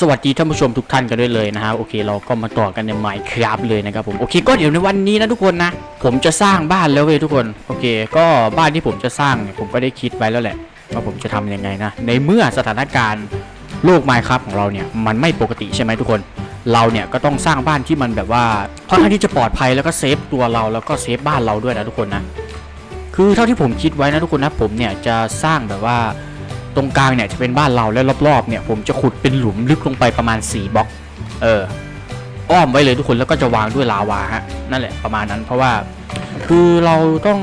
สวัสดีท่านผู้ชมทุกท่านกันด้วยเลยนะฮะโอเคเราก็มาต่อกันในไมค์ครับเลยนะครับผมโอเคก็เดี๋ยวในวันนี้นะทุกคนนะผมจะสร้างบ้านแล้วเว้ยทุกคนโอเค ก็บ้านที่ผมจะสร้างเนี่ยผมก็ได้คิดไว้แล้วแหละว่าผมจะทำยังไงนะในเมื่อสถานการณ์โลกไมค์ครับของเราเนี่ยมันไม่ปกติใช่ไหมทุกคนเราเนี่ยก็ต้องสร้างบ้านที่มันแบบว่าค่อนข้างที่จะปลอดภัยแล้วก็เซฟตัวเราแล้วก็เซฟบ้านเราด้วยนะทุกคนนะคือเท่าที่ผมคิดไว้นะทุกคนนะผมเนี่ยจะสร้างแบบว่า ตรงกลางเนี่ยจะเป็นบ้านเราแล้วรอบๆเนี่ยผมจะขุดเป็นหลุมลึกลงไปประมาณ4บล็อก เออ อ้อมไว้เลยทุกคนแล้วก็จะวางด้วยลาวาฮะนั่นแหละประมาณนั้นเพราะว่าคือเราต้อง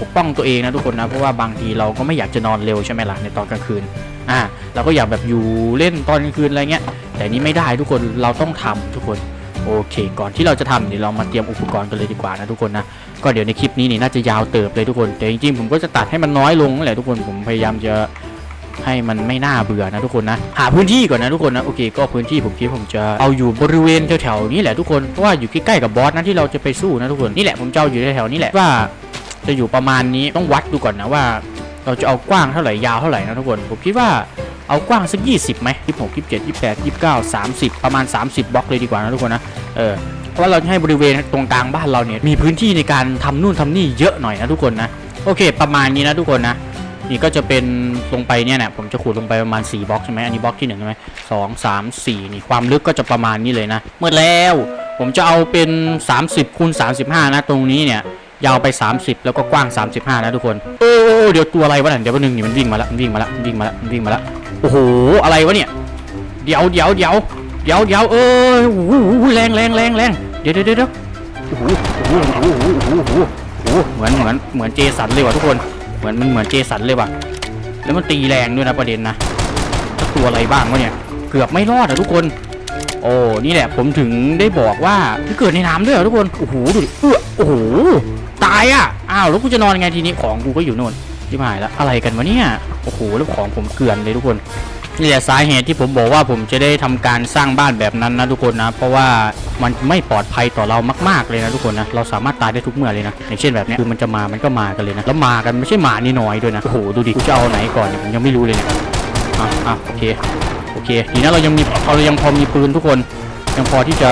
ปกป้องตัวเองนะทุกคนนะเพราะว่าบางทีเราก็ไม่อยากจะนอนเร็วใช่ไหมล่ะในตอนกลางคืนอ่าเราก็อยากแบบอยู่เล่นตอนกลางคืนอะไรเงี้ยแต่นี้ไม่ได้ทุกคนเราต้องทำทุกคนโอเค ก่อนที่เราจะทำเดี๋ยวเรามาเตรียมอุปกรณ์กันเลยดีกว่านะทุกคนนะก็เดี๋ยวในคลิปนี้นี่น่าจะยาวเติบเลยทุกคนแต่จริงๆผมก็จะตัดให้มันน้อยลงนั่นแหละทุกคนผมพยายามจะ ให้มันไม่น่าเบื่อนะทุกคนนะ หาพื้นที่ก่อนนะทุกคนนะโอเคก็พื้นที่ผมคิดผมจะเอาอยู่บริเวณแถวๆนี้แหละทุกคนเพราะว่าอยู่ใกล้ๆกับบอสนะที่เราจะไปสู้นะทุกคนนี่แหละผมจะเอาอยู่แถวๆนี้แหละว่า จะอยู่ประมาณนี้ต้องวัดดูก่อนนะว่า เราจะเอากว้างเท่าไหร่ยาวเท่าไหร่นะทุกคนผมคิดว่าเอากว้างสัก 20ไหม26 27 28 29 30 ประมาณ 30บล็อกเลยดีกว่านะทุกคนนะเออเพราะว่าเราจะให้บริเวณตรงกลางบ้านเราเนี่ยมีพื้นที่ในการทำนู่นทำนี่เยอะหน่อยนะทุกคนนะโอเค ประมาณนี้นะทุกคนนะ นี่ก็จะเป็นลงไปเนี่ยนะผมจะขุดลงไปประมาณ4บล็อกใช่ไหมอันนี้บล็อกที่1ใช่ไหมสองสามสี่นี่ความลึกก็จะประมาณนี้เลยนะเมื่อแล้ว ผมจะเอาเป็น 30คูณ35 นะ ตรงนี้เนี่ยยาวไป 30 แล้วก็กว้าง 35 นะทุกคน โอ้เดี๋ยวตัวอะไรวะนั่นเดี๋ยวแป๊บนึงนี่มันวิ่งมาล้วมันวิ่งมาล้วมันวิ่งมาล้วมันวิ่งมาล้วโอ้โหอะไรวะเนี่ยเดี๋ยวเดี๋ยวเดี๋ยวเดี๋ยวเดี๋ยวเออโอ้โหแรงแรงแรงแรงเดี๋ยวเดี๋ยวเดี๋ยวโอ้โหโอ้โหโอ้โหโอ้โหโอ้โหเหมือนเหมือนเหมือนเจสันเลยว่ะทุกคน มือนมันเหมือนเจสันเลยว่ะ แล้วมันตีแรงด้วยนะประเด็นนะตัวอะไรบ้างวะเนี่ย เกือบไม่รอดอะทุกคน โอ้ นี่แหละผมถึงได้บอกว่าที่เกิดในน้ำด้วยเหรอทุกคน โอ้โหดูดิเออโอ้โห ตายอะอ้าว แล้วกูจะนอนยังไงทีนี้ ของกูก็อยู่โน่นที่หายแล้ว อะไรกันวะเนี่ย โอ้โห แล้วของผมเกลื่อนเลยทุกคน นี่แหละสาเหตุที่ผมบอกว่าผมจะได้ทำการสร้างบ้านแบบนั้นนะทุกคนนะ เพราะว่ามันไม่ปลอดภัยต่อเรามากๆเลยนะทุกคนนะเราสามารถตายได้ทุกเมื่อเลยนะอย่างเช่นแบบนี้คือมันจะมามันก็มากันเลยนะแล้วมากันไม่ใช่หมานี่น้อยด้วยนะโอ้โหดูดิกูจะเอาไหนก่อนเนี่ยผมยังไม่รู้เลยเนี่ยอะอะโอเคโอเคทีนี้เรายังมีเรายังพอมีปืนทุกคน ยังพอที่จะ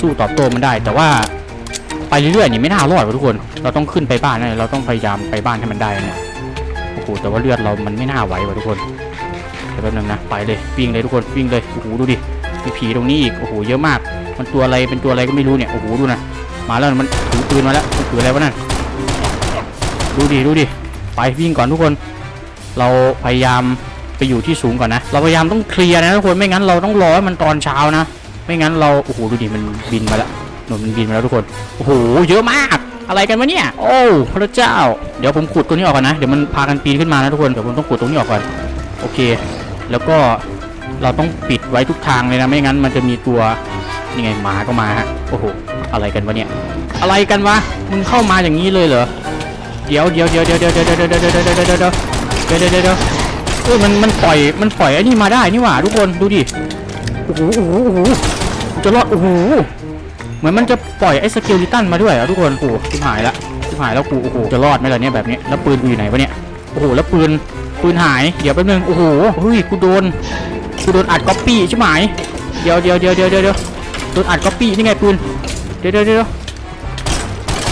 สู้ตอบโต้มันได้ แต่ว่าไปเรื่อยๆนี่ไม่น่ารอดทุกคน เราต้องขึ้นไปบ้านนะเราต้องพยายามไปบ้านให้มันได้เนี่ยโอ้โหแต่ว่าเลือดเรามันไม่น่าไหวว่ะทุกคน ยวแป๊บนึงนะไปเลยวิ่งเลยทุกคนวิ่งเลยโอ้โหดูดิมีผีตรงนี้อีกโอ้โหเยอะมาก มันตัวอะไรเป็นตัวอะไรก็ไม่รู้เนี่ยโอ้โหดูนะมาแล้วมันถือปืนมาแล้วมันถืออะไรวะนั่นดูดิดูดิไปวิ่งก่อนทุกคน เราพยายามไปอยู่ที่สูงก่อนนะ เราพยายามต้องเคลียร์นะทุกคนไม่งั้นเราต้องรอให้มันตอนเช้านะ ไม่งั้นเราโอ้โหดูดิมันบินมาแล้วหนุนมันบินมาแล้วทุกคนโอ้โหเยอะมากอะไรกันวะเนี่ย โอ้พระเจ้า เดี๋ยวผมขุดตัวนี้ออกก่อนนะ เดี๋ยวมันพากันปีนขึ้นมานะทุกคน เดี๋ยวผมต้องขุดตรงนี้ออกก่อน โอเค แล้วก็เราต้องปิดไว้ทุกทางเลยนะ ไม่งั้นมันจะมีตัวนี่ไงหมาก็มาฮะโอ้โหอะไรกันวะเนี่ย อะไรกันวะมึงเข้ามาอย่างนี้เลยเหรอเดี๋ยวเดี๋ยวเดี๋ยวเดี๋ยวเดี๋ยวเดี๋ยวเดี๋ยวเดี๋ยวเดี๋ยวเดี๋ยวเดี๋ยวเดี๋ยวเดี๋ยวเดี๋ยวเดี๋ยวเออมันมันปล่อยมันปล่อยไอ้นี่มาได้นี่หว่าทุกคนดูดิโอ้โหโอ้โหโอ้โหจะรอดโอ้โหเหมือนมันจะปล่อยไอ้สเกลลิตันมาด้วยอะทุกคนโอ้ชิบหายละชิบหายแล้วกูโอ้โหจะรอดไหมล่ะเนี่ยแบบนี้แล้วปืนกูอยู่ไหนวะเนี่ย โอ้โหแล้วปืนปืนหายเดี๋ยวแป๊บนึงโอ้โหเฮ้ยกูโดนกูโดนอัดก๊อปปี้ใช่ไหมเดี๋ยวเดี๋ยวเดี๋ยวเดี๋ยวเดี๋ยวโดนอัดก๊อปปี้นี่ไงปืนเดี๋ยวเดี๋ยวเดี๋ยว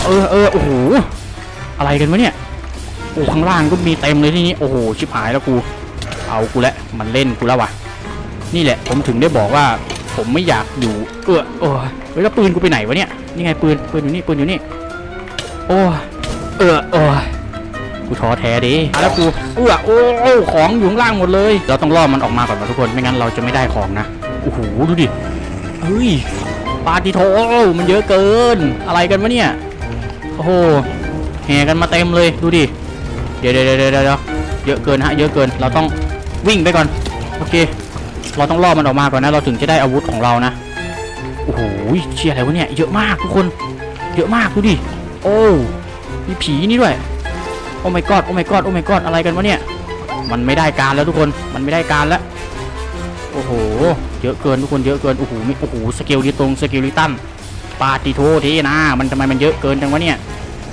เออเออโอ้โหอะไรกันวะเนี่ยโอ้ข้างล่างก็มีเต็มเลยที่นี้โอ้โหชิบหายแล้วกู เอากูแล้วมันเล่นกูแล้ววะนี่แหละผมถึงได้บอกว่าผมไม่อยากอยู่เออโอ้ยแล้วปืนกูไปไหนวะเนี่ยนี่ไงปืนปืนอยู่นี่ปืนอยู่นี่โอ้เออโอ้ กูท้อแท้ดิแล้วกูเอื้อโอ้โอ้ของอยู่ข้างล่างหมดเลย เราต้องล่อมันออกมาก่อนนะทุกคนไม่งั้นเราจะไม่ได้ของนะโอ้โหดูดิเฮ้ยปาติโทมันเยอะเกิน อะไรกันวะเนี่ยโอ้โหแห่กันมาเต็มเลยดูดิเดี๋ยวเดี๋ยวเดี๋ยวเดี๋ยวเยอะเกินฮะเยอะเกินเราต้องวิ่งไปก่อนโอเค เราต้องล่อมันออกมาก่อนนะเราถึงจะได้อาวุธของเรานะโอ้โหเชี่ยอะไรวะเนี่ยเยอะมากทุกคน เยอะมากดูดิโอ้มีผีนี่ด้วย โอ้ my god โอ้ my god โอ้ my god อะไรกันวะเนี่ย มันไม่ได้การแล้วทุกคน มันไม่ได้การแล้ว โอ้โห เยอะเกินทุกคน เยอะเกิน โอ้โหโอ้โห สเกลดิตรงสเกลลิตันปาติโทเทนะ มันทำไมมันเยอะเกินจังวะเนี่ย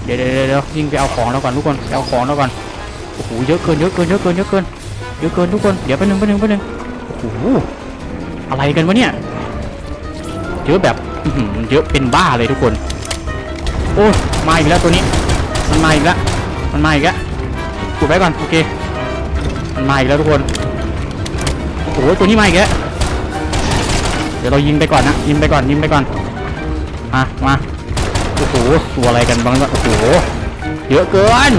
เดี๋ยวเดี๋ยวเดี๋ยวยิงไปเอาของแล้วก่อนทุกคนไปเอาของแล้วก่อน โอ้โห เยอะเกิน เยอะเกิน เยอะเกิน เยอะเกิน เยอะเกินทุกคน เดี๋ยวแป๊บนึงแป๊บนึงแป๊บนึงโอ้โห อะไรกันวะเนี่ย เยอะแบบเยอะเป็นบ้าเลยทุกคน โอ้ มาอีกแล้วตัวนี้ มันมาอีกแล้ว มันมาอีกแล้วกดไว้ก่อนโอเคมันมาอีกแล้วทุกคนโอ้โหตัวนี้มาอีกแล้วเดี๋ยวเรายิงไปก่อนนะยิงไปก่อนยิงไปก่อนมามาโอ้โหตัวอะไรกันบ้างวะโอ้โหเยอะเกิน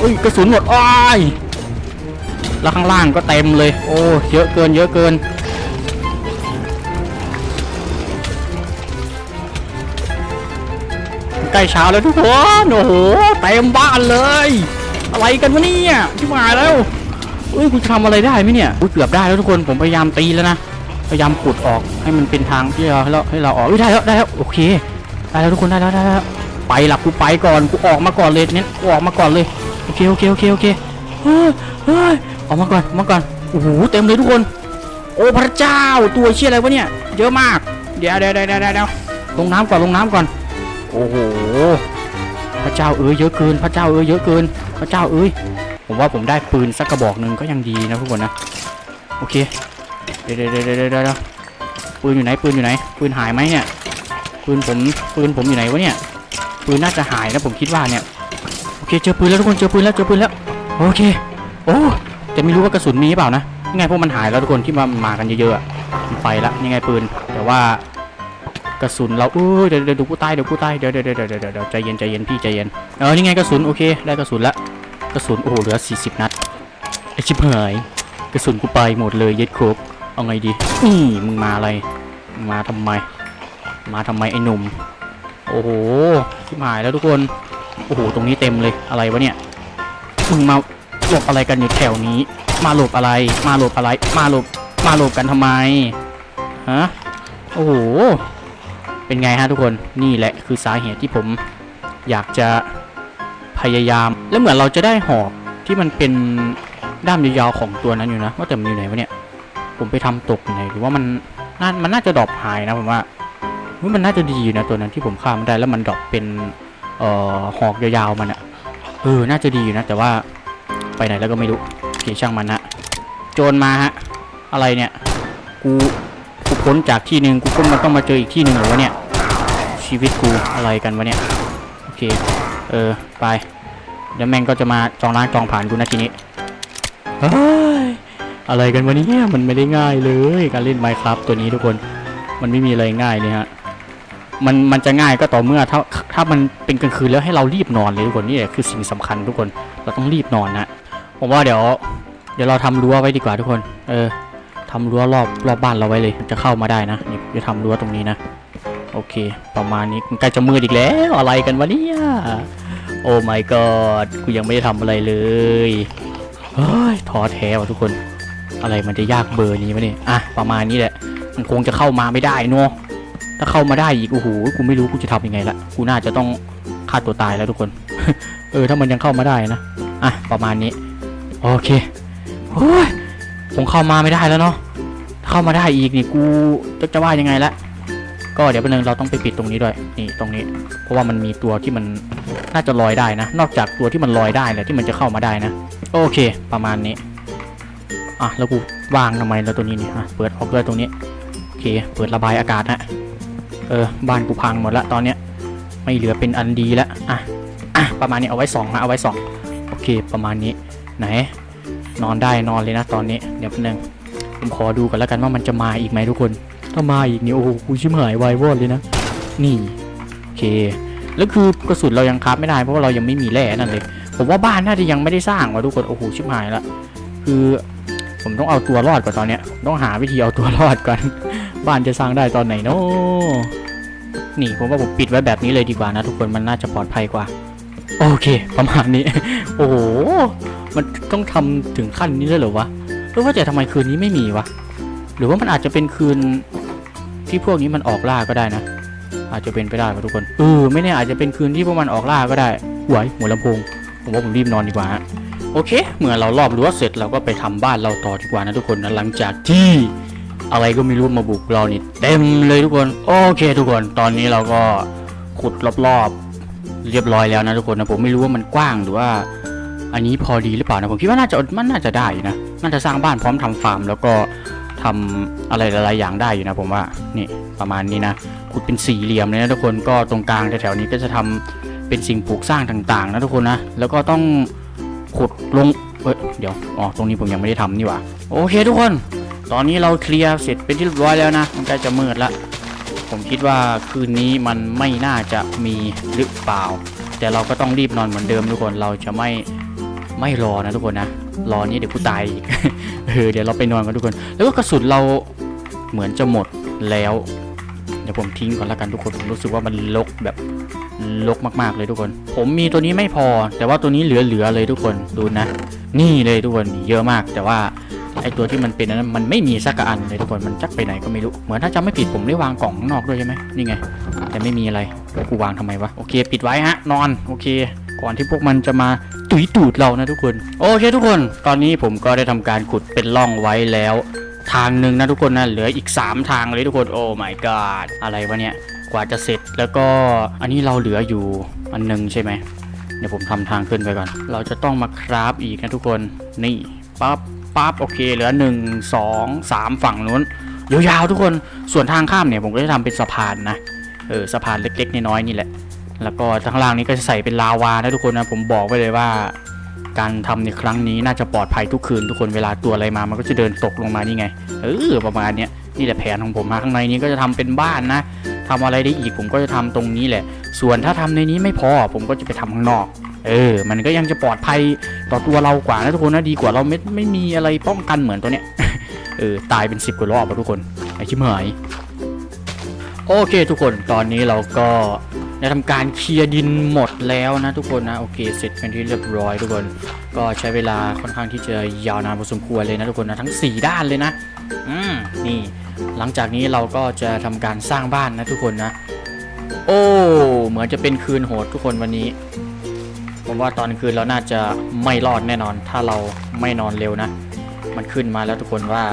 อุ้ยกระสุนหมดอ้ายแล้วข้างล่างก็เต็มเลย โอ้เยอะเกินเยอะเกิน ล้เช้าแล้วทุกคนโอ้โหเต็มบ้านเลย อะไรกันวะเนี่ยที่มาแล้วเอ้ยกูจะทำอะไรได้ไหมเนี่ยอุ้ยเกือบได้แล้วทุกคนผมพยายามตีแล้วนะพยายามขุดออกให้มันเป็นทางที่เราให้เราให้เราออกเอ้ยได้แล้วได้แล้วโอเคได้แล้วทุกคนได้แล้วได้แล้วไปหลับกูไปก่อนกูออกมาก่อนเลยเนี่ยกูออกมาก่อนเลยโอเคโอเคโอเคโอเคเฮ้ยเฮ้ยออกมาก่อนออกมาก่อนโอ้โหเต็มเลยทุกคน โอ้พระเจ้าตัวเชี่ยอะไรวะเนี่ยเยอะมากเดี๋ยวเดี๋ยวเดี๋ยวเดี๋ยวลงน้ำก่อนลงน้ำก่อน โอ้โห พระเจ้าเอ้ยเยอะเกิน พระเจ้าเอ้ยเยอะเกิน พระเจ้าเอ้ย ผมว่าผมได้ปืนสักกระบอกหนึ่งก็ยังดีนะทุกคนนะ โอเค เดี๋ยวเดี๋ยวเดี๋ยวเดี๋ยวปืนอยู่ไหน ปืนอยู่ไหน ปืนหายไหมเนี่ย ปืนผม ปืนผมอยู่ไหนวะเนี่ย ปืนน่าจะหายนะผมคิดว่าเนี่ย โอเค เจอปืนแล้วทุกคน เจอปืนแล้ว เจอปืนแล้ว โอเค โอ้แต่ไม่รู้ว่ากระสุนมีหรือเปล่านะยังไงพวกมันหายแล้วทุกคนที่มามากันเยอะๆมันไปละยังไงปืน แต่ว่า กระสุนเราเออเดี๋ยวเดี๋ยวเดี๋ยวกูตายเดี๋ยวกูตายเดี๋ยวเดี๋ยวเดี๋ยวเดี๋ยวใจเย็นใจเย็นพี่ใจเย็นเออนี่ไงกระสุนโอเคได้กระสุนละกระสุนโอ้โหเหลือ 40 นัดไอชิบหายกระสุนกูไปหมดเลยเย็ดโครกเอาไงดีนี่มึงมาอะไรมึงมาทำไม มาทำไมไอ้หนุ่มโอ้โหชิบหายแล้วทุกคนโอ้โหตรงนี้เต็มเลยอะไรวะเนี่ยมึงมาหลบอะไรกันอยู่แถวนี้ มาหลบอะไร มาหลบอะไร มาหลบมาหลบกันทำไมฮะโอ้โห เป็นไงฮะทุกคนนี่แหละคือสาเหตุที่ผมอยากจะพยายาม แล้วเหมือนเราจะได้หอกที่มันเป็นด้ามยาวๆของตัวนั้นอยู่นะว่าแต่มันอยู่ไหนวะเนี่ย ผมไปทำตกไหนหรือว่ามันน่ามันน่าจะดรอปหายนะผมว่ามันน่าจะดีอยู่นะตัวนั้นที่ผมฆ่ามันได้แล้วมันดรอปเป็นเอ่อหอกยาวๆมันอะเออน่าจะดีอยู่นะ แต่ว่าไปไหนแล้วก็ไม่รู้โอเคช่างมันฮะโจรมาฮะอะไรเนี่ยกู กูพ้นจากที่หนึ่งกูก็มาต้องมาเจออีกที่หนึ่งเหรอวะเนี่ย ชีวิตกูอะไรกันวะเนี่ย โอเค เออ ไป เดี๋ยวแม่งก็จะมาจองล้างจองผ่านกูนะทีนี้อะไรกันวะเนี่ยมันไม่ได้ง่ายเลย การเล่น Minecraft ตัวนี้ทุกคน มันไม่มีอะไรง่ายเลยฮะ มันมันจะง่ายก็ต่อเมื่อถ้าถ้ามันเป็นกลางคืนแล้วให้เรารีบนอนเลยทุกคนนี่แหละคือสิ่งสำคัญทุกคน เราต้องรีบนอนนะ ผมว่าเดี๋ยว เดี๋ยวเราทำรั้วไว้ดีกว่าทุกคน เออ ทำรั้วรอบรอบบ้านเราไว้เลย จะเข้ามาได้นะนี่จะทำรั้วตรงนี้นะ โอเค ประมาณนี้มันใกล้จะมืดอีกแล้วอะไรกันวะเนี่ย โอ้ my god กูยังไม่ได้ทำอะไรเลยเฮ้ยท้อแท้ว่ะทุกคน อะไรมันจะยากเบอร์นี้วะเนี่ยอะประมาณนี้แหละ มันคงจะเข้ามาไม่ได้เนอะถ้าเข้ามาได้อีกโอ้โหกูไม่รู้กูจะทำยังไงละกูน่าจะต้องฆ่าตัวตายแล้วทุกคน เออถ้ามันยังเข้ามาได้นะอะประมาณนี้ โอเคโอ้ยคงเข้ามาไม่ได้แล้วเนาะ เข้ามาได้อีกนี่กูจะจะว่ายังไงละก็เดี๋ยวเป็นหนึ่งเราต้องไปปิดตรงนี้ด้วยนี่ตรงนี้ เพราะว่ามันมีตัวที่มันน่าจะลอยได้นะ นอกจากตัวที่มันลอยได้แหละที่มันจะเข้ามาได้นะ โอเค ประมาณนี้อะแล้วกูวางทำไมแล้วตัวนี้นี่อะเปิดออกเลยตรงนี้โอเค เปิดระบายอากาศฮะเออบ้านกูพังหมดละตอนเนี้ยไม่เหลือเป็นอันดีละอะอะประมาณนี้เอาไว้สองนะเอาไว้สองโอเคประมาณนี้ไหน นอนได้นอนเลยนะตอนนี้เดี๋ยวแป๊บนึง ผมขอดูกันแล้วกันว่ามันจะมาอีกไหมทุกคน ถ้ามาอีกนี่โอ้โหกูชิมหายวายวอดเลยนะ นี่โอเค แล้วคือกระสุนเรายังคราฟไม่ได้เพราะว่าเรายังไม่มีแร่นั่นเลย ผมว่าบ้านน่าจะยังไม่ได้สร้างว่ะทุกคน โอ้โหชิบหายละ คือผมต้องเอาตัวรอดก่อนตอนเนี้ย ต้องหาวิธีเอาตัวรอดก่อน บ้านจะสร้างได้ตอนไหนเนาะนี่ผมว่าผมปิดไว้แบบนี้เลยดีกว่านะทุกคน มันน่าจะปลอดภัยกว่า โอเค ประมาณนี้ โอ้โห มันต้องทำถึงขั้นนี้เลยเหรอวะ รือว่าแต่ทำไมคืนนี้ไม่มีวะ หรือว่ามันอาจจะเป็นคืนที่พวกนี้มันออกล่าก็ได้นะ อาจจะเป็นไปได้ครับทุกคนเออไม่แน่อาจจะเป็นคืนที่พวกมันออกล่าก็ได้หวยหัวลำโพงผมว่าผมรีบนอนดีกว่าฮะโอเค เมื่อเรารอบรั้วเสร็จเราก็ไปทำบ้านเราต่อดีกว่านะทุกคนนะหลังจากที่อะไรก็ไม่รู้มาบุกเรานี่เต็มเลยทุกคนโอเค ทุกคนตอนนี้เราก็ขุดรอบๆเรียบร้อยแล้วนะทุกคนนะผมไม่รู้ว่ามันกว้างหรือว่า อันนี้พอดีหรือเปล่านะผมคิดว่าน่าจะมันน่าจะได้นะ น่าจะสร้างบ้านพร้อมทำฟาร์ม แล้วก็ททำอะไรหลายๆอย่างได้อยู่นะผมว่านี่ประมาณนี้นะขุดเป็นสี่เหลี่ยมเลยนะทุกคนก็ตรงกลางแถวๆนี้ก็จะทำเป็นสิ่งปลูกสร้างต่างๆนะทุกคนนะแล้วก็ต้องขุดลงเอ้ยเดี๋ยวอ๋อตรงนี้ผมยังไม่ได้ทำนี่หว่าโอเคทุกคน ตอนนี้เราเคลียร์เสร็จเป็นที่เรียบร้อยแล้วนะมันใกล้จะมืดละผมคิดว่าคืนนี้มันไม่น่าจะมีหรือเปล่า แต่เราก็ต้องรีบนอนเหมือนเดิมทุกคนเราจะไม่ไม่รอนะทุกคนนะ รอนี้เดี๋ยวกูตายอีกเออเดี๋ยวเราไปนอนกันทุกคน แล้วก็กระสุนเราเหมือนจะหมดแล้วเดี๋ยวผมทิ้งก่อนละกันทุกคนผมรู้สึกว่ามันลกแบบลกมากๆเลยทุกคน ผมมีตัวนี้ไม่พอ แต่ว่าตัวนี้เหลือๆเลยทุกคนดูนะ นี่เลยทุกคนเยอะมาก แต่ว่าไอตัวที่มันเป็นนั้นมันไม่มีสักอันเลยทุกคนมันจักไปไหนก็ไม่รู้เหมือนถ้าจำไม่ผิดผมได้วางกล่องข้างนอกด้วยใช่ไหมนี่ไง แต่ไม่มีอะไรแล้วกูวางทำไมวะโอเค ปิดไว้ฮะนอนโอเค ก่อนที่พวกมันจะมาตุยตูดเรานะทุกคนโอเคทุกคน ตอนนี้ผมก็ได้ทำการขุดเป็นร่องไว้แล้ว ทางหนึ่งนะทุกคนนะเหลืออีก 3 ทางเลยทุกคนโอ้ my god อะไรวะเนี่ยกว่าจะเสร็จแล้วก็อันนี้เราเหลืออยู่อันหนึงใช่ไหมเดี๋ยวผมทำทางขึ้นไปก่อน เราจะต้องมาคราฟอีกนะทุกคนนี่ปั๊บปั๊บโอเค เหลือ 1 2 3 ฝั่งนู้นยาวๆทุกคนส่วนทางข้ามเนี่ยผมก็จะทำเป็นสะพานนะเออสะพานเล็กๆน้อยๆนี่แหละ แล้วก็ข้างล่างนี้ก็จะใส่เป็นลาวานะทุกคนนะผมบอกไว้เลยว่า การทำในครั้งนี้น่าจะปลอดภัยทุกคืนทุกคนเวลาตัวอะไรมามันก็จะเดินตกลงมานี่ไงเออประมาณเนี้ยนี่แหละแผนของผมมาข้างในนี้ก็จะทำเป็นบ้านนะทำอะไรได้อีกผมก็จะทำตรงนี้แหละ ส่วนถ้าทำในนี้ไม่พอผมก็จะไปทำข้างนอกเออ มันก็ยังจะปลอดภัยต่อตัวเรากว่านะทุกคนนะดีกว่าเราไม่ไม่มีอะไรป้องกันเหมือนตัวเนี้ย เออตายเป็นสิบกว่ารอบอะทุกคนไอ้ชิบหายโอเคทุกคนตอนนี้เราก็ ได้ทำการเคลียร์ดินหมดแล้วนะทุกคนนะโอเคเสร็จเป็นที่เรียบร้อยทุกคน ก็ใช้เวลาค่อนข้างที่จะยาวนานพอสมควรเลยนะทุกคนนะทั้ง 4 ด้านเลยนะอืมนี่ หลังจากนี้เราก็จะทำการสร้างบ้านนะทุกคนนะ โอ้เหมือนจะเป็นคืนโหดทุกคนวันนี้ผมว่าตอนคืนเราน่าจะไม่รอดแน่นอน ถ้าเราไม่นอนเร็วนะ มันขึ้นมาแล้วทุกคนว่า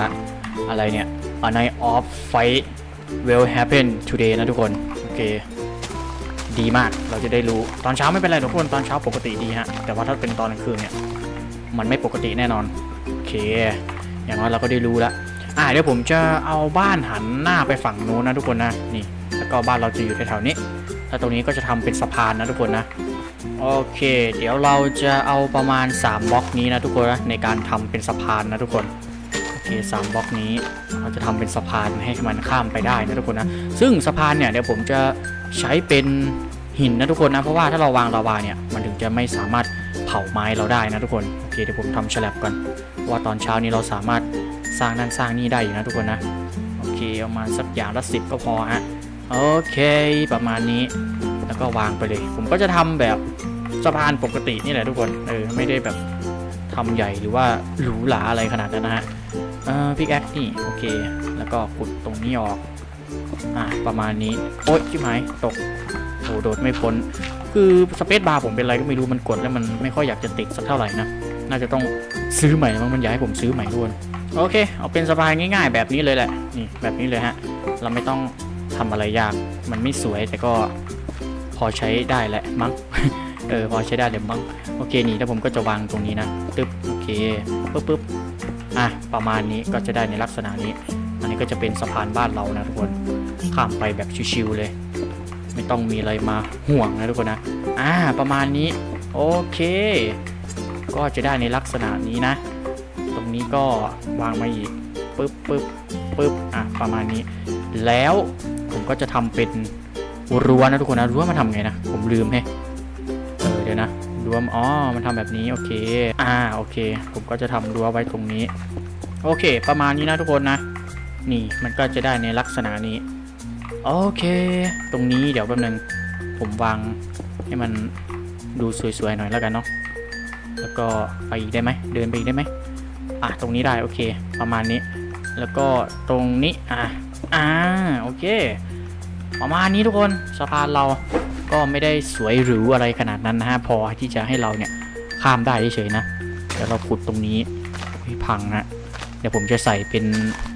อะไรเนี่ย A night of fight will happen today นะทุกคน โอเค ดีมากเราจะได้รู้ตอนเช้าไม่เป็นไรทุกคนตอนเช้าปกติดีฮะแต่ว่าถ้าเป็นตอนกลางคืนเนี่ยมันไม่ปกติแน่นอนโอเค อย่างน้อยเราก็ได้รู้ล้วอ่าเดี๋ยวผมจะเอาบ้านหันหน้าไปฝั่งนู้นนะทุกคนนะนี่แล้วก็บ้านเราจะอยู่แถวๆนี้แล้วตรงนี้ก็จะทำเป็นสะพานนะทุกคนนะโอเค เดี๋ยวเราจะเอาประมาณ3บล็อกนี้นะทุกคนนะในการทำเป็นสะพานนะทุกคนโอเคสามบล็อกนี้ เราจะทำเป็นสะพานให้มันข้ามไปได้นะทุกคนนะซึ่งสะพานเนี่ยเดี๋ยวผมจะใช้เป็นหินนะทุกคนนะเพราะว่าถ้าเราวางลาวาเนี่ยมันถึงจะไม่สามารถเผาไม้เราได้นะทุกคนโอเคเดี๋ยวผมทำฉลับก่อนว่าตอนเช้านี้เราสามารถสร้างนั่นสร้างนี่ได้อยู่นะทุกคนนะโอเคประมาณสักอย่างละสิบก็พอฮะโอเคประมาณนี้แล้วก็วางไปเลย ผมก็จะทำแบบสะพานปกตินี่แหละทุกคนเออไม่ได้แบบทำใหญ่หรือว่าหรูหราอะไรขนาดนั้นนะฮะ เอ่อพิกแอคนี่โอเค แล้วก็ขุดตรงนี้ออก อะประมาณนี้ โอ๊ยชิบหายตกโอ้โดดไม่พ้น คือสเปซบาร์ผมเป็นอะไรก็ไม่รู้มันกดแล้วมันไม่ค่อยอยากจะติดสักเท่าไหร่นะ น่าจะต้องซื้อใหม่มั้งมันอยากให้ผมซื้อใหม่ด้วยโอเค เอาเป็นสะพานง่ายๆ แบบนี้เลยแหละ นี่แบบนี้เลยฮะ เราไม่ต้องทำอะไรยาก มันไม่สวยแต่ก็พอใช้ได้แหละมั้ง เออพอใช้ได้เลยมั้ง โอเคนี่แล้วผมก็จะวางตรงนี้นะ ตึ๊บ โอเค ปึ๊บปึ๊บ อะประมาณนี้ก็จะได้ในลักษณะนี้ อันนี้ก็จะเป็นสะพานบ้านเรานะทุกคนข้ามไปแบบชิวๆเลย ไม่ต้องมีอะไรมาห่วงนะทุกคนนะอ่าประมาณนี้โอเค ก็จะได้ในลักษณะนี้นะ ตรงนี้ก็วางมาอีกปึ๊บปึ๊บปึ๊บอะประมาณนี้ แล้วผมก็จะทำเป็นรั้วนะทุกคนนะรั้วมันทำไงนะ ผมลืมแฮะเออเดี๋ยวนะ รั้วอ๋อ มันทำแบบนี้ โอเค อ่า โอเค ผมก็จะทำรั้วไว้ตรงนี้ โอเค ประมาณนี้นะทุกคนนะ นี่มันก็จะได้ในลักษณะนี้ โอเค ตรงนี้เดี๋ยวแป๊บนึง ผมวางให้มันดูสวยๆหน่อยแล้วกันเนาะ แล้วก็ไปอีกได้ไหม เดินไปอีกได้ไหมอะ ตรงนี้ได้ โอเค ประมาณนี้ แล้วก็ตรงนี้ อะ อ่า โอเค ประมาณนี้ทุกคน สะพานเรา ก็ไม่ได้สวยหรูอะไรขนาดนั้นนะฮะพอที่จะให้เราเนี่ยข้ามได้เฉยๆนะเดี๋ยวเราขุดตรงนี้พังนะเดี๋ยวผมจะใส่เป็น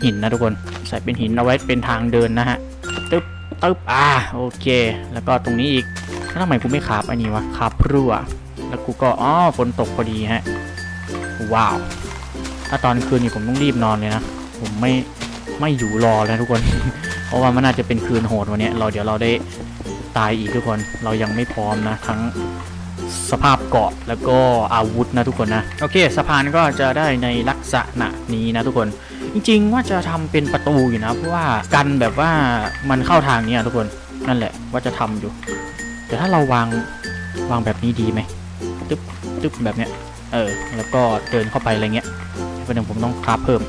หินนะทุกคนใส่เป็นหินเอาไว้เป็นทางเดินนะฮะตึ๊บตึ๊บอ่าโอเค แล้วก็ตรงนี้อีกทำไมกูไม่คาบอันนี้วะคาบรั่ว แล้วกูก็อ๋อฝนตกพอดีฮะว้าว ถ้าตอนคืนนี่ผมต้องรีบนอนเลยนะ ผมไม่ไม่อยู่รอแล้วทุกคน เพราะว่ามันน่าจะเป็นคืนโหดวันเนี้ยเราเดี๋ยวเราได้ ตายอีกทุกคน เรายังไม่พร้อมนะ ทั้งสภาพเกาะแล้วก็อาวุธนะทุกคนนะ โอเคสะพานก็จะได้ในลักษณะนี้นะทุกคน จริงๆว่าจะทำเป็นประตูอยู่นะ เพราะว่ากันแบบว่ามันเข้าทางนี้ยทุกคนนั่นแหละว่าจะทำอยู่ แต่ถ้าเราวางวางแบบนี้ดีไหมตึ๊บตึ๊บแบบเนี้ยเออแล้วก็เดินเข้าไปอะไรเงี้ยประเด็นผมต้องคราฟเพิ่ม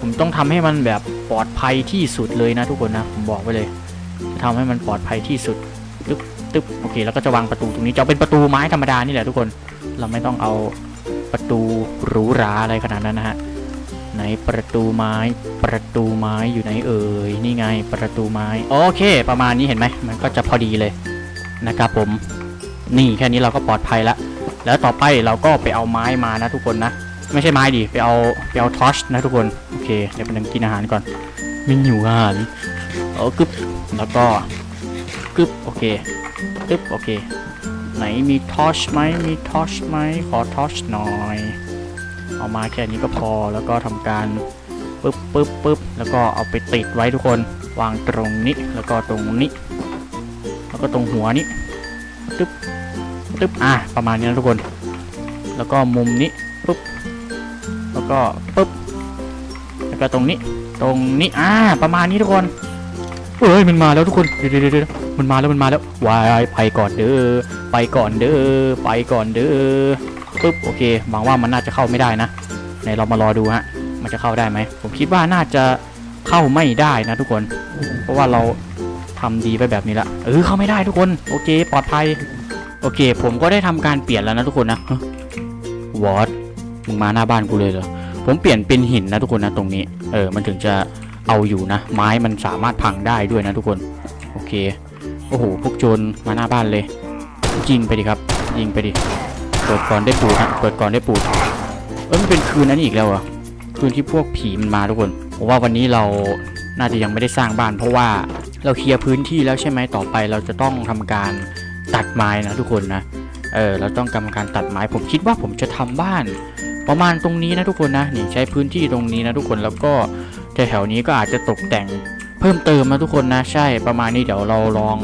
ผมต้องทำให้มันแบบปลอดภัยที่สุดเลยนะทุกคนนะผมบอกไว้เลย ทำให้มันปลอดภัยที่สุดตึ๊บตึ๊บโอเคแล้วก็จะวางประตูตรงนี้จะเป็นประตูไม้ธรรมดานี่แหละทุกคนเราไม่ต้องเอาประตูหรูหราอะไรขนาดนั้นนะฮะไหนประตูไม้ประตูไม้อยู่ไหนเอ่ยนี่ไงประตูไม้โอเค ประมาณนี้เห็นไหมมันก็จะพอดีเลยนะครับผมนี่แค่นี้เราก็ปลอดภัยละแล้วต่อไปเราก็ไปเอาไม้มานะทุกคนนะไม่ใช่ไม้ดิไปเอาไปเอาทอชนะทุกคนโอเคเดี๋ยวไปนั่งกินอาหารก่อนไมีอยู่อาหาร เอากึบแล้วก็กึบโอเคกึบโอเค ไหนมีทอชไหมมีทอชไหมขอทอชหน่อยเอามาแค่นี้ก็พอแล้วก็ทำการปึ๊บปึ๊บปึ๊บแล้วก็เอาไปติดไว้ทุกคน วางตรงนี้แล้วก็ตรงนี้ แล้วก็ตรงหัวนี้ตึ๊บตึ๊บอะประมาณนี้นะทุกคน แล้วก็มุมนี้ปึ๊บแล้วก็ปึ๊บแล้วก็ตรงนี้ ตรงนี้อ่าประมาณนี้ทุกคน เอ้ยมันมาแล้วทุกคนเดี๋ยวเดี๋ยวเดมันมาแล้วมันมาแล้ววายไปก่อนเด้อไปก่อนเด้อไปก่อนเด้อปึ๊บโอเคหวังว่ามันน่าจะเข้าไม่ได้นะไหนเรามารอดูฮะมันจะเข้าได้ไหมผมคิดว่าน่าจะเข้าไม่ได้นะทุกคน เพราะว่าเราทำดีไปแบบนี้ละเออเข้าไม่ได้ทุกคนโอเค ปลอดภัยโอเค ผมก็ได้ทำการเปลี่ยนแล้วนะทุกคนนะวอตมึงมาหน้าบ้านกูเลยเหรอผมเปลี่ยนเป็นหินนะทุกคนนะตรงนี้ เออมันถึงจะ เอาอยู่นะ ไม้มันสามารถพังได้ด้วยนะทุกคน โอเค โอ้โห พวกโจรมาหน้าบ้านเลย ยิงไปดิครับ ยิงไปดิ เปิดก่อนได้ปูดฮะเปิดก่อนได้ปูด เออมันเป็นคืนนั้นอีกแล้วเหรอคืนที่พวกผีมันมาทุกคนผมว่าวันนี้เราน่าจะยังไม่ได้สร้างบ้าน เพราะว่าเราเคลียร์พื้นที่แล้วใช่ไหมต่อไปเราจะต้องทำการตัดไม้นะทุกคนนะ เออ เราต้องทำการตัดไม้ ผมคิดว่าผมจะทำบ้าน ประมาณตรงนี้นะทุกคนนะ นี่ใช้พื้นที่ตรงนี้นะทุกคน แล้วก็ แถวๆนี้ก็อาจจะตกแต่งเพิ่มเติมนะทุกคนนะใช่ประมาณนี้เดี๋ยวเราลอง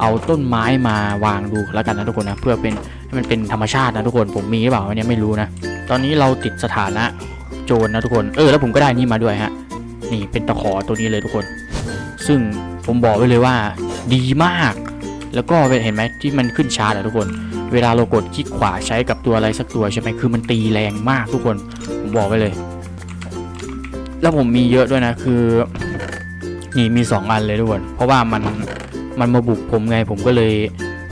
เอาต้นไม้มาวางดูแล้วกันนะทุกคนนะเพื่อเป็นให้มันเป็นธรรมชาตินะทุกคนผมมีหรือเปล่าอันนี้ไม่รู้นะตอนนี้เราติดสถานะโจรนะทุกคนเออแล้วผมก็ได้นี่มาด้วยฮะนี่เป็นตะขอตัวนี้เลยทุกคน ซึ่งผมบอกไว้เลยว่าดีมาก แล้วก็เห็นไหมที่มันขึ้นชาร์จอะทุกคน เวลาเรากดคลิกขวาใช้กับตัวอะไรสักตัวใช่ไหมคือมันตีแรงมากทุกคน ผมบอกไว้เลย แล้วผมมีเยอะด้วยนะคือนี่มีสองอันเลยทุกคนเพราะว่ามันมันมาบุกผมไงผมก็เลย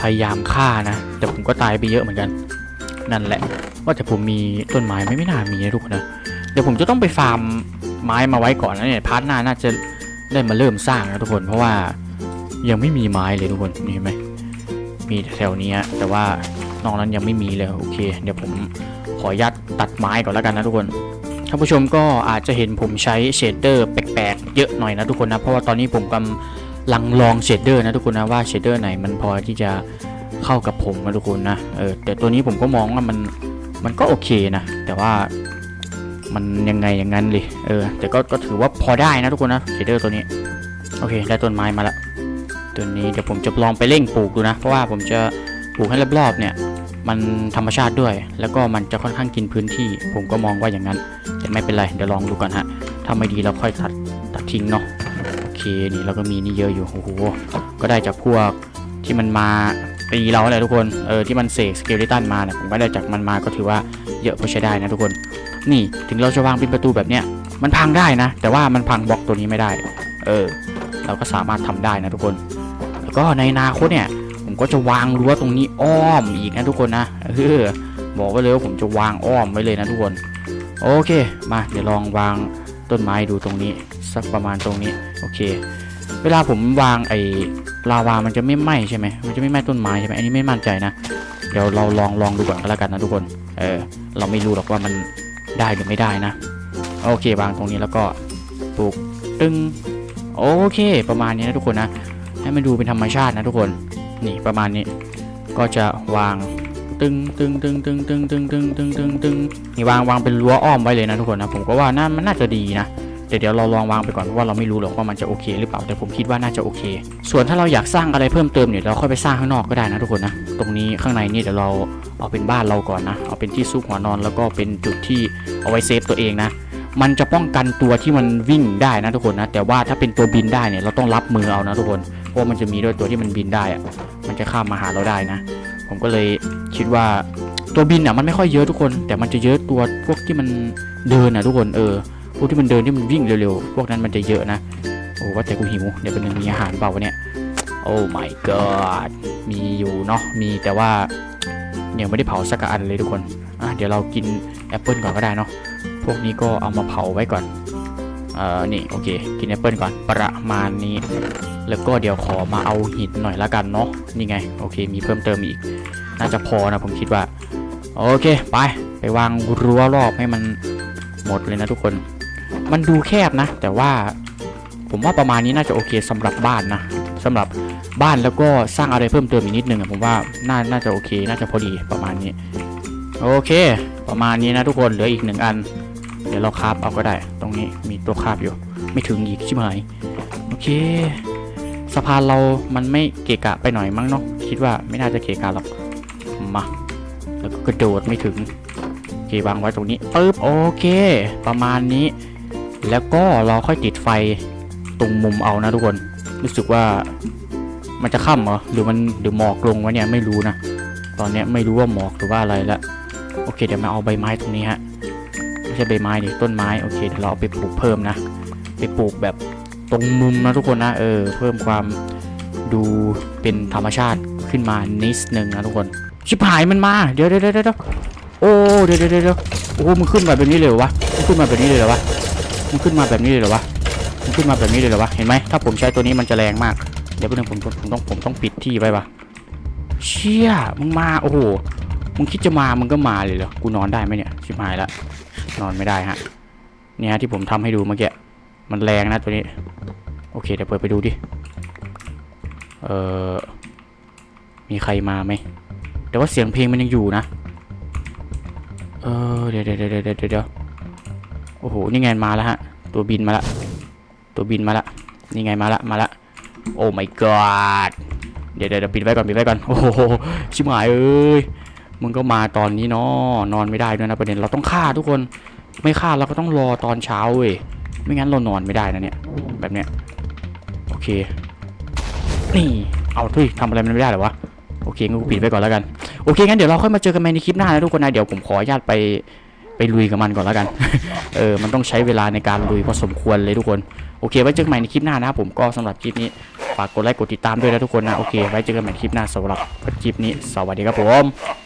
พยายามฆ่านะ แต่ผมก็ตายไปเยอะเหมือนกัน นั่นแหละ ว่าแต่ผมมีต้นไม้ไม่ไม่น่ามีนะทุกคนนะเดี๋ยวผมจะต้องไปฟาร์มไม้มาไว้ก่อนนะเนี่ยพาร์ทหน้าน่าจะได้มาเริ่มสร้างนะทุกคน เพราะว่ายังไม่มีไม้เลยทุกคนนี่เห็นไหมมีแถวนี้แต่ว่านอกนั้นยังไม่มีเลยโอเค เดี๋ยวผมขอยัดตัดไม้ก่อนแล้วกันนะทุกคน ท่านผู้ชมก็อาจจะเห็นผมใช้เชดเดอร์แปลกๆเยอะหน่อยนะทุกคนนะ เพราะว่าตอนนี้ผมกำลังลองเชดเดอร์นะทุกคนนะว่าเชดเดอร์ไหนมันพอที่จะเข้ากับผมนะทุกคนนะเออแต่ตัวนี้ผมก็มองว่ามันมันก็โอเคนะ แต่ว่ามันยังไงอย่างนั้นเลยเออแต่ก็ก็ถือว่าพอได้นะทุกคนนะเชดเดอร์ตัวนี้โอเคได้ต้นไม้มาละตัวนี้เดี๋ยวผมจะลองไปเร่งปลูกดูนะเพราะว่าผมจะปลูกให้รอบๆเนี่ยมันธรรมชาติด้วย แล้วก็มันจะค่อนข้างกินพื้นที่ ผมก็มองว่าอย่างนั้น แต่ไม่เป็นไร เดี๋ยวลองดูก่อนฮะ ถ้าไม่ดีเราค่อยตัดตัดทิ้งเนาะ โอเค นี่เราก็มีนี่เยอะอยู่ โอ้โห ก็ได้จากพวกที่มันมาตีเราอะไรทุกคน เออที่มันเสกสเกลเลตันมาเนี่ยผมก็ได้จากมันมาก็ถือว่าเยอะพอใช้ได้นะทุกคน นี่ถึงเราจะวางเป็นประตูแบบเนี้ย มันพังได้นะ แต่ว่ามันพังบล็อกตัวนี้ไม่ได้ เออ เราก็สามารถทำได้นะทุกคน แล้วก็ในอนาคตเนี่ย ผมก็จะวางรั้วตรงนี้อ้อมอีกนะทุกคนนะ เออ บอกไว้เลยว่าผมจะวางอ้อมไว้เลยนะทุกคน โอเค มาเดี๋ยวลองวางต้นไม้ดูตรงนี้ สักประมาณตรงนี้ โอเค เวลาผมวางไอ้ลาวา มันจะไม่ไหม้ใช่ไหมมันจะไม่ไหม้ต้นไม้ใช่ไหมอันนี้ไม่มั่นใจนะ เดี๋ยวเราลองลองดูก่อนก็แล้วกันนะทุกคน เออ เราไม่รู้หรอกว่ามันได้หรือไม่ได้นะ โอเค วางตรงนี้แล้วก็ปลูกตึงโอเค ประมาณนี้นะทุกคนนะ ให้มันดูเป็นธรรมชาตินะทุกคน นี่ประมาณนี้ ก็จะวาง ตึงตึงตึงตึงตึงตึงตึงตึงตึงตึงนี่วางวางเป็นรั้วอ้อมไว้เลยนะทุกคนนะผมก็ว่าน่ามันน่าจะดีนะแต่เดี๋ยวเราลองวางไปก่อนเพราะว่าเราไม่รู้หรอกว่ามันจะโอเคหรือเปล่าแต่ผมคิดว่าน่าจะโอเค ส่วนถ้าเราอยากสร้างอะไรเพิ่มเติมเนี่ยเราค่อยไปสร้างข้างนอกก็ได้นะทุกคนนะตรงนี้ข้างในนี่เดี๋ยวเราเอาเป็นบ้านเราก่อนนะเอาเป็นที่ซุกหัวนอนแล้วก็เป็นจุดที่เอาไว้เซฟตัวเองนะมันจะป้องกันตัวที่มันวิ่งได้นะทุกคนนะแต่ว่าถ้าเป็นตัวบินได้เนี่ยเราต้องรับมือเอานะทุกคนเพราะมันจะมีด้วยตัวที่มันบินได้อะมันจะข้ามมาหาเราได้นะ ผมก็เลยคิดว่าตัวบินอะมันไม่ค่อยเยอะทุกคน แต่มันจะเยอะตัวพวกที่มันเดินอะทุกคนเออพวกที่มันเดินที่มันวิ่งเร็วๆพวกนั้นมันจะเยอะนะโอ้ว่าแต่กูหิวเดี๋ยวเป็นนึงมีอาหารเปล่าวะเนี่ยโอ้ my god มีอยู่เนาะมีแต่ว่ายังไม่ได้เผาสักอันเลยทุกคนอะเดี๋ยวเรากินแอปเปิลก่อนก็ได้เนาะพวกนี้ก็เอามาเผาไว้ก่อน เอ่อนี่โอเคกินแอปเปิลก่อนประมาณนี้ แล้วก็เดี๋ยวขอมาเอาหินหน่อยละกันเนาะนี่ไงโอเค มีเพิ่มเติมอีก น่าจะพอนะผมคิดว่า โอเคไป ไปวางรั้วรอบให้มันหมดเลยนะทุกคน มันดูแคบนะ แต่ว่าผมว่าประมาณนี้น่าจะโอเคสำหรับบ้านนะสำหรับบ้านแล้วก็สร้างอะไรเพิ่มเติมอีกนิดนึงผมว่าน่าน่าจะโอเค น่าจะพอดีประมาณนี้ โอเค ประมาณนี้นะทุกคนเหลืออีกหนึ่งอัน เดี๋ยวเราคาบเอาก็ได้ ตรงนี้มีตัวคาบอยู่ ไม่ถึงอีกใช่ไหมโอเคสะพานเรามันไม่เกะกะไปหน่อยมั้งเนาะคิดว่าไม่น่าจะเกะกะหรอกมาแล้วก็กระโดดไม่ถึงโอเควางไว้ตรงนี้ปึ๊บโอเค ประมาณนี้ แล้วก็เราค่อยติดไฟตรงมุมเอานะทุกคนรู้สึกว่ามันจะค่ำเหรอหรือมันหรือหมอกลงวะเนี่ยไม่รู้นะตอนนี้ไม่รู้ว่าหมอกหรือว่าอะไรละโอเคเดี๋ยวมาเอาใบไม้ตรงนี้ฮะ ช่ใบไม้ดิต้นไม้โอเคเดี๋ยวเราเอาไปปลูกเพิ่มนะไปปลูกแบบตรงมุมนะทุกคนนะเออเพิ่มความดูเป็นธรรมชาติขึ้นมานิดนึงนะทุกคน ชิบหายมันมาเดี๋ยวเดี๋ยวเดี๋ยวเดี๋ยวโอ้เดี๋ยวเดี๋ยวเดี๋ยวโอ้มันขึ้นมาแบบนี้เลยเหรอวะมันขึ้นมาแบบนี้เลยเหรอวะมันขึ้นมาแบบนี้เลยเหรอวะมันขึ้นมาแบบนี้เลยเหรอวะเห็นไหมถ้าผมใช้ตัวนี้มันจะแรงมากเดี๋ยวแป๊บนึงผมผมผมต้องผมต้องปิดที่ไว้ปะเชี่ยมึงมาโอ้โหมึงคิดจะมามึงก็มาเลยเหรอกูนอนได้ไหมเนี่ยชิบหายละ นอนไม่ได้ฮะเนี่ยฮะที่ผมทำให้ดูเมื่อกี้มันแรงนะตัวนี้ โอเคเดี๋ยวเปิดไปดูดิเออมีใครมาไหมแต่ว่าเสียงเพลงมันยังอยู่นะเออเดี๋ยวเดี๋ยวเดี๋ยวเดี๋ยวเดี๋ยวโอ้โหนี่ไงมาแล้วฮะ ตัวบินมาละ ตัวบินมาละนี่ไงมาละมาละโอ้ my god เดี๋ยวเดี๋ยวเดี๋ยวปิดไว้ก่อนปิดไว้ก่อนโอ้โหชิบหายเอ้ย มึงก็มาตอนนี้เนาะนอนไม่ได้ด้วยนะประเด็นเราต้องฆ่าทุกคนไม่ฆ่าเราก็ต้องรอตอนเช้าเว้ยไม่งั้นเรานอนไม่ได้นะเนี่ย แบบเนี้ยโอเค นี่เอาทุยทำอะไรมันไม่ได้หรอวะโอเคงั้นกูปิดไว้ก่อนแล้วกันโอเคงั้นเดี๋ยวเราค่อยมาเจอกันใหม่ในคลิปหน้านะทุกคนนะเดี๋ยวผมขออนุญาตไปไปลุยกับมันก่อนแล้วกัน เออ มันต้องใช้เวลาในการลุยพอสมควรเลยทุกคน โอเค ไว้เจอกันใหม่ในคลิปหน้านะครับผมก็สำหรับคลิปนี้ ฝากกดไลค์กดติดตามด้วยนะทุกคนนะ โอเค ไว้เจอกันใหม่คลิปหน้าสำหรับคลิปนี้ สวัสดีครับผม